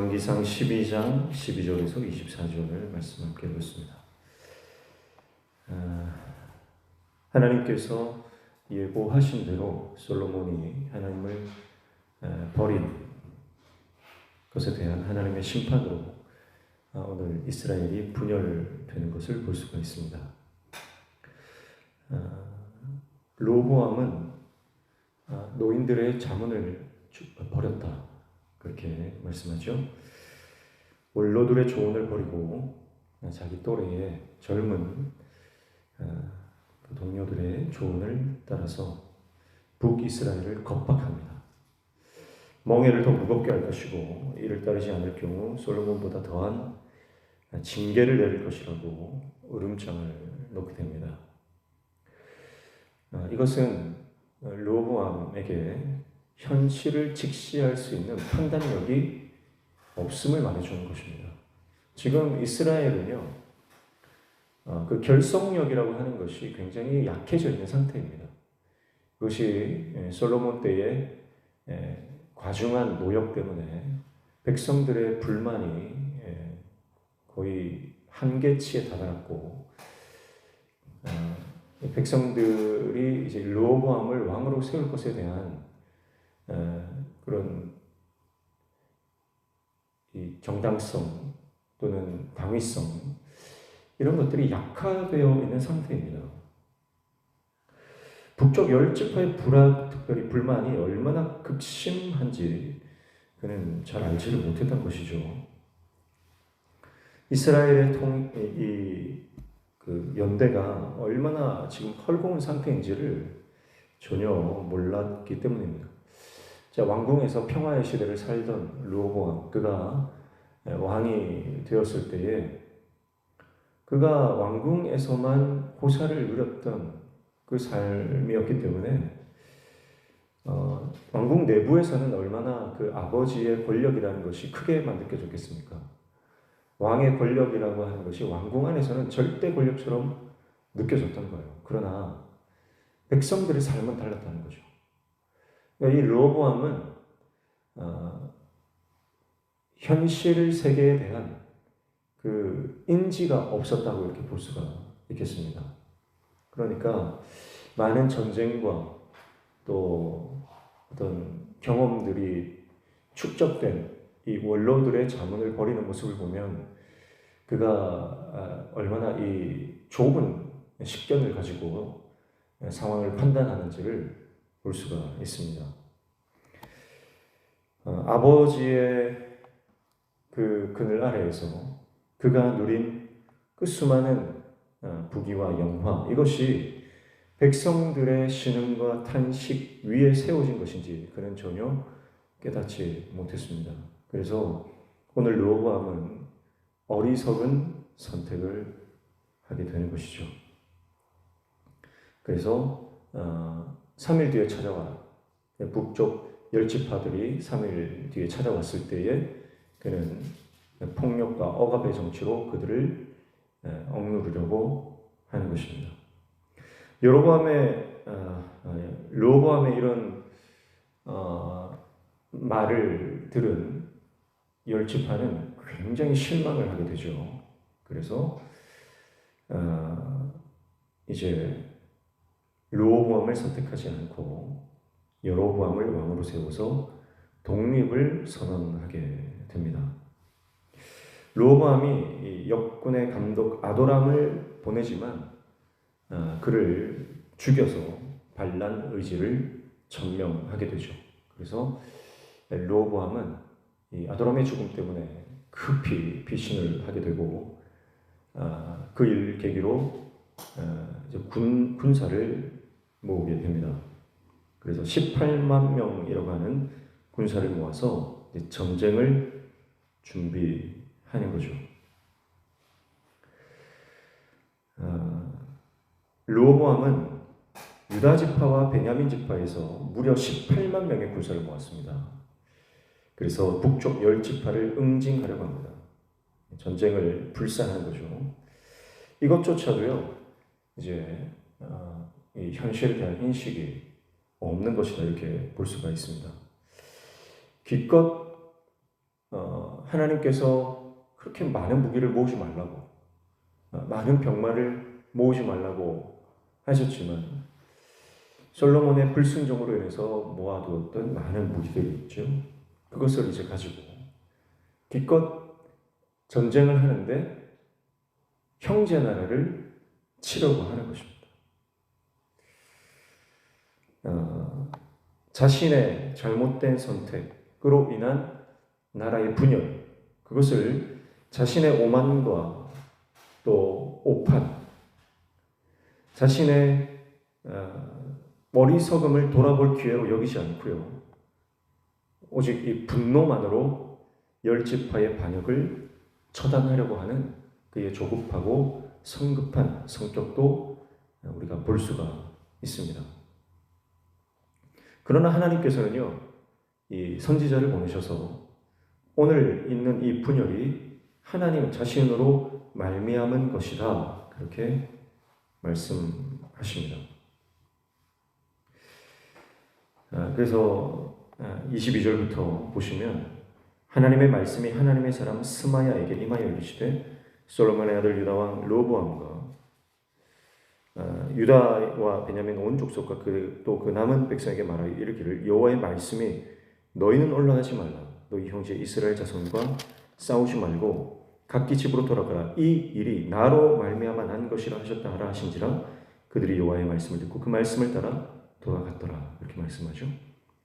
기상 12장 12절에서 24절을 말씀 함께 보겠습니다. 아, 하나님께서 예고하신 대로 솔로몬이 하나님을 아, 버린 것에 대한 하나님의 심판으로 아, 오늘 이스라엘이 분열되는 것을 볼 수가 있습니다. 아, 로보암은 아, 노인들의 자문을 주- 버렸다. 그렇게 말씀하죠. 원로들의 조언을 버리고 자기 또래의 젊은 아, 그 동료들의 조언을 따라서 북이스라엘을 겁박합니다. 멍에를 더 무겁게 할 것이고 이를 따르지 않을 경우 솔로몬보다 더한 징계를 내릴 것이라고 으름장을 놓게 됩니다. 아, 이것은 로보암에게 현실을 직시할 수 있는 판단력이 없음을 말해주는 것입니다. 지금 이스라엘은요, 어, 그 결속력이라고 하는 것이 굉장히 약해져 있는 상태입니다. 그것이 예, 솔로몬 때의 예, 과중한 노역 때문에 백성들의 불만이 예, 거의 한계치에 다다랐고, 어, 이 백성들이 이제 로보암을 왕으로 세울 것에 대한 어, 그런 이 정당성 또는 당위성 이런 것들이 약화되어 있는 상태입니다. 북쪽 열 지파의 불안, 특별히 불만이 얼마나 극심한지 그는 잘 알지를 못했던 것이죠. 이스라엘의 통, 이, 이, 그 연대가 얼마나 지금 헐거운 상태인지를 전혀 몰랐기 때문입니다. 자, 왕궁에서 평화의 시대를 살던 루오보암, 그가 왕이 되었을 때에 그가 왕궁에서만 호사를 누렸던 그 삶이었기 때문에 어, 왕궁 내부에서는 얼마나 그 아버지의 권력이라는 것이 크게만 느껴졌겠습니까? 왕의 권력이라고 하는 것이 왕궁 안에서는 절대 권력처럼 느껴졌던 거예요. 그러나 백성들의 삶은 달랐다는 거죠. 그러니까 이 로보암은 어, 현실 세계에 대한 그 인지가 없었다고 이렇게 볼 수가 있겠습니다. 그러니까 많은 전쟁과 또 어떤 경험들이 축적된 이 원로들의 자문을 버리는 모습을 보면 그가 아, 얼마나 이 좁은 식견을 가지고 상황을 판단하는지를 볼 수가 있습니다. 어, 아버지의 그 그늘 아래에서 그가 누린 그 수많은 어, 부귀와 영화 이것이 백성들의 신음과 탄식 위에 세워진 것인지 그는 전혀 깨닫지 못했습니다. 그래서 오늘 로보암은 어리석은 선택을 하게 되는 것이죠. 그래서 어, 3일 뒤에 찾아와 북쪽 열지파들이 3일 뒤에 찾아왔을 때에 그는 폭력과 억압의 정치로 그들을 억누르려고 하는 것입니다. 여로보암의 어, 로보암의 이런 어, 말을 들은 열지파는 굉장히 실망을 하게 되죠. 그래서 어, 이제 로보암을 선택하지 않고 여로보암을 왕으로 세워서 독립을 선언하게 됩니다. 로보암이 역군의 감독 아도람을 보내지만 어, 그를 죽여서 반란 의지를 천명하게 되죠. 그래서 로보암은 이 아도람의 죽음 때문에 급히 피신을 하게 되고 어, 그일 계기로 어, 군 군사를 모으게 됩니다. 그래서 18만 명이라고 하는 군사를 모아서 전쟁을 준비하는 거죠. 어, 르호보암은 유다 지파와 베냐민 지파에서 무려 18만 명의 군사를 모았습니다. 그래서 북쪽 열 지파를 응징하려고 합니다. 전쟁을 불사하는 거죠. 이것조차도요, 이제 어, 이 현실에 대한 인식이 없는 것이다 이렇게 볼 수가 있습니다. 기껏 어, 하나님께서 그렇게 많은 무기를 모으지 말라고 어, 많은 병마를 모으지 말라고 하셨지만 솔로몬의 불순종으로 인해서 모아두었던 많은 무기들이 있죠. 그것을 이제 가지고 기껏 전쟁을 하는데 형제 나라를 치려고 하는 것입니다. 어, 자신의 잘못된 선택으로 인한 나라의 분열, 그것을 자신의 오만과 또 오판, 자신의 어, 머리석음을 돌아볼 기회로 여기지 않고요. 오직 이 분노만으로 열 지파의 반역을 처단하려고 하는 그의 조급하고 성급한 성격도 우리가 볼 수가 있습니다. 그러나 하나님께서는요, 이 선지자를 보내셔서 오늘 있는 이 분열이 하나님 자신으로 말미암은 것이다 그렇게 말씀하십니다. 아, 그래서 22절부터 보시면 하나님의 말씀이 하나님의 사람 스마야에게 임하여 이르시되 솔로몬의 아들 유다 왕 로보암과 아, 유다와 베냐민 온 족속과 그 또 그 남은 백성에게 말하여 이르기를 여호와의 말씀이 너희는 올라가지 말라. 너희 형제 이스라엘 자손과 싸우지 말고 각기 집으로 돌아가라. 이 일이 나로 말미암아 난 것이라 하셨다 하라 하신지라 그들이 여호와의 말씀을 듣고 그 말씀을 따라 돌아갔더라. 이렇게 말씀하죠.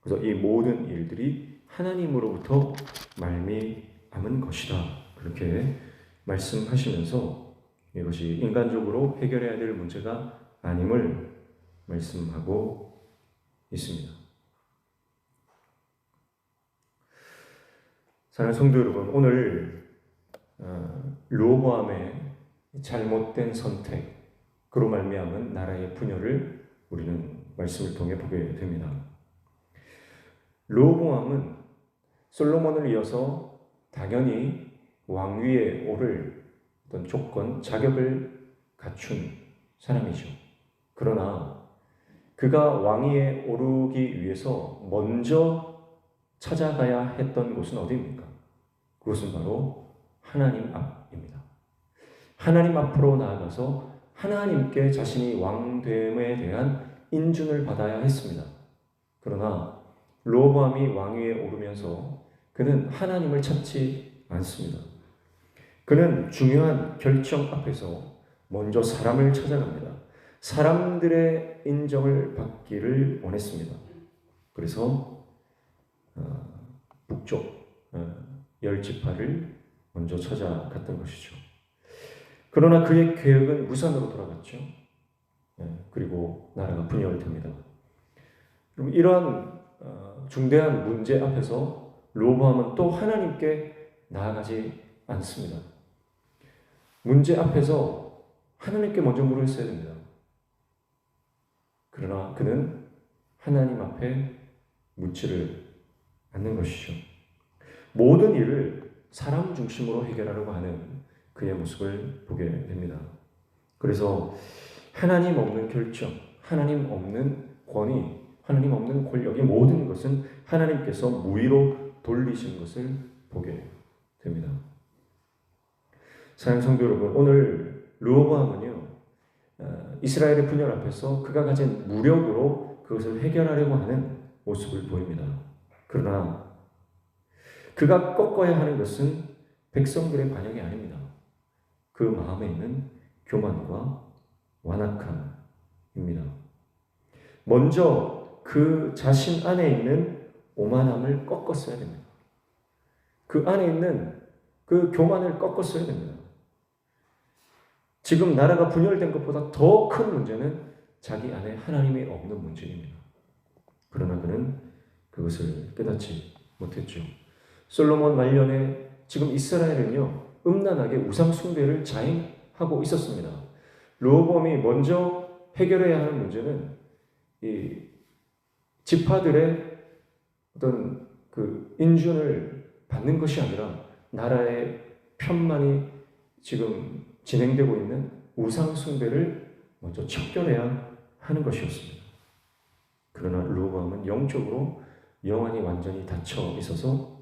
그래서 이 모든 일들이 하나님으로부터 말미암은 것이다. 그렇게 말씀하시면서 이것이 인간적으로 해결해야 될 문제가 아님을 말씀하고 있습니다. 사랑하는 성도 여러분, 오늘 어, 로보암의 잘못된 선택으로 말미암은 나라의 분열을 우리는 말씀을 통해 보게 됩니다. 로보암은 솔로몬을 이어서 당연히 왕위에 오를 어떤 조건, 자격을 갖춘 사람이죠. 그러나 그가 왕위에 오르기 위해서 먼저 찾아가야 했던 곳은 어디입니까? 그것은 바로 하나님 앞입니다. 하나님 앞으로 나아가서 하나님께 자신이 왕됨에 대한 인준을 받아야 했습니다. 그러나 로보암이 왕위에 오르면서 그는 하나님을 찾지 않습니다. 그는 중요한 결정 앞에서 먼저 사람을 찾아갑니다. 사람들의 인정을 받기를 원했습니다. 그래서 어, 북쪽 어, 열 지파를 먼저 찾아갔던 것이죠. 그러나 그의 계획은 무산으로 돌아갔죠. 예, 그리고 나라가 분열됩니다. 이러한 어, 중대한 문제 앞에서 로보암은 또 하나님께 나아가지 않습니다. 문제 앞에서 하나님께 먼저 물었어야 됩니다. 그러나 그는 하나님 앞에 묻지를 않는 것이죠. 모든 일을 사람 중심으로 해결하려고 하는 그의 모습을 보게 됩니다. 그래서 하나님 없는 결정, 하나님 없는 권위, 하나님 없는 권력의 모든 것은 하나님께서 무위로 돌리신 것을 보게. 사랑 성도 여러분, 오늘 르호보암은요 어, 이스라엘의 분열 앞에서 그가 가진 무력으로 그것을 해결하려고 하는 모습을 보입니다. 그러나 그가 꺾어야 하는 것은 백성들의 반역이 아닙니다. 그 마음에 있는 교만과 완악함입니다. 먼저 그 자신 안에 있는 오만함을 꺾었어야 됩니다. 그 안에 있는 그 교만을 꺾었어야 됩니다. 지금 나라가 분열된 것보다 더 큰 문제는 자기 안에 하나님이 없는 문제입니다. 그러나 그는 그것을 깨닫지 못했죠. 솔로몬 말년에 지금 이스라엘은요, 음란하게 우상숭배를 자행하고 있었습니다. 로보이 먼저 해결해야 하는 문제는 이 지파들의 어떤 그 인준을 받는 것이 아니라 나라의 편만이 지금 진행되고 있는 우상숭배를 먼저 척결해야 하는 것이었습니다. 그러나 로보암은 영적으로 영안이 완전히 닫혀 있어서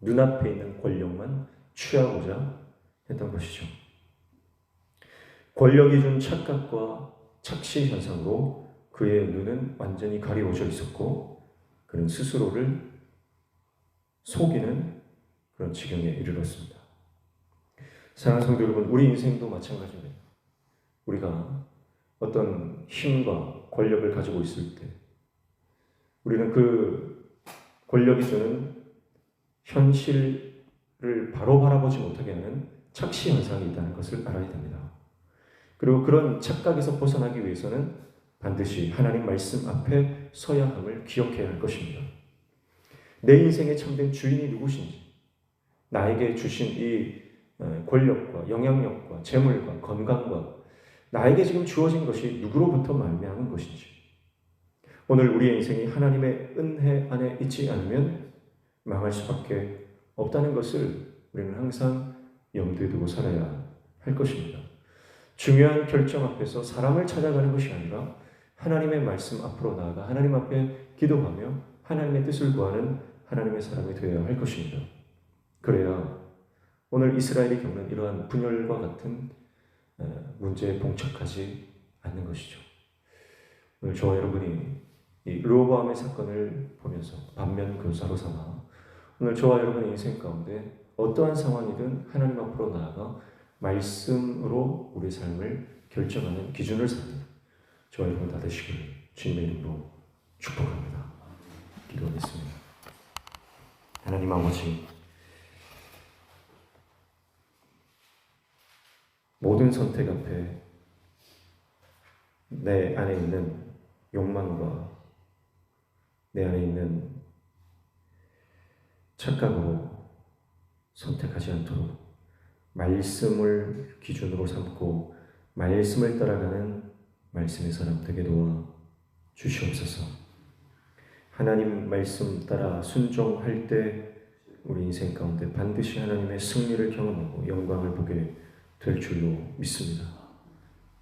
눈앞에 있는 권력만 취하고자 했던 것이죠. 권력이 준 착각과 착시 현상으로 그의 눈은 완전히 가리워져 있었고 그는 스스로를 속이는 그런 지경에 이르렀습니다. 사랑하는 성도 여러분, 우리 인생도 마찬가지입니다. 우리가 어떤 힘과 권력을 가지고 있을 때 우리는 그 권력이 주는 현실을 바로 바라보지 못하게 하는 착시 현상이 있다는 것을 알아야 됩니다. 그리고 그런 착각에서 벗어나기 위해서는 반드시 하나님 말씀 앞에 서야 함을 기억해야 할 것입니다. 내 인생의 참된 주인이 누구신지, 나에게 주신 이 어, 권력과 영향력과 재물과 건강과 나에게 지금 주어진 것이 누구로부터 말미암은 것인지, 오늘 우리의 인생이 하나님의 은혜 안에 있지 않으면 망할 수밖에 없다는 것을 우리는 항상 염두에 두고 살아야 할 것입니다. 중요한 결정 앞에서 사람을 찾아가는 것이 아니라 하나님의 말씀 앞으로 나아가 하나님 앞에 기도하며 하나님의 뜻을 구하는 하나님의 사람이 되어야 할 것입니다. 그래야 오늘 이스라엘이 겪는 이러한 분열과 같은 어, 문제에 봉착하지 않는 것이죠. 오늘 저와 여러분이 이 르호보암의 사건을 보면서 반면 교사로 삼아 오늘 저와 여러분의 인생 가운데 어떠한 상황이든 하나님 앞으로 나아가 말씀으로 우리 삶을 결정하는 기준을 삼는 저와 여러분 다 되시길 주님의 이름으로 축복합니다. 기도하겠습니다. 하나님 아버지 모든 선택 앞에 내 안에 있는 욕망과 내 안에 있는 착각으로 선택하지 않도록 말씀을 기준으로 삼고 말씀을 따라가는 말씀의 사람 되게 도와 주시옵소서. 하나님 말씀 따라 순종할 때 우리 인생 가운데 반드시 하나님의 승리를 경험하고 영광을 보게 될 줄로 믿습니다.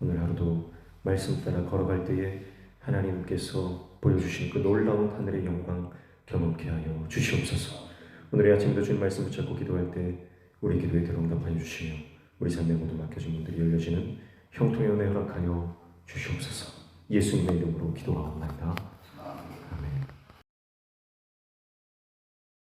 오늘 하루도 말씀 따라 걸어갈 때에 하나님께서 보여주신 그 놀라운 하늘의 영광 경험케 하여 주시옵소서. 오늘 아침도 주님 말씀 붙잡고 기도할 때 우리 기도에 대응답하여 주시며 우리 삶의 모두 맡겨진 문들이 열려지는 형통의 은혜 허락하여 주시옵소서. 예수님의 이름으로 기도하옵나이다.